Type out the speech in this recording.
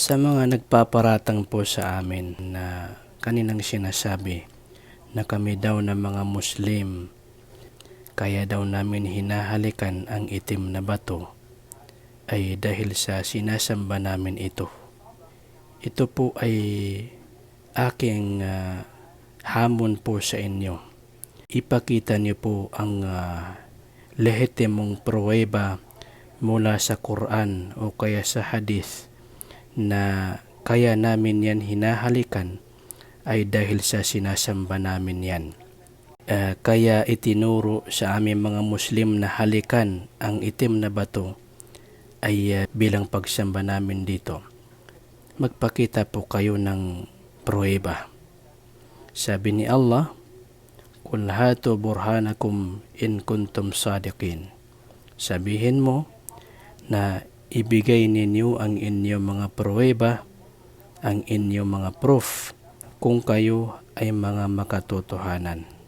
Sa mga nagpaparatang po sa amin na kaninang sinasabi na kami daw na mga Muslim kaya daw namin hinahalikan ang itim na bato ay dahil sa sinasamba namin ito. Ito po ay aking ah, hamon po sa inyo. Ipakita niyo po ang ah, lehitimong pruweba mula sa Quran o kaya sa hadith na kaya namin yan hinahalikan ay dahil sa sinasamba namin yan. Ah, kaya itinuro sa aming mga Muslim na halikan ang itim na bato ay ah, bilang pagsamba namin dito. Magpakita po kayo ng pruweba. Sabi ni Allah, Kul hatu burhanakum in kuntum sadiqin. Sabihin mo na ibigay ninyo ang inyong mga pruweba, ang inyong mga proof kung kayo ay mga makatotohanan.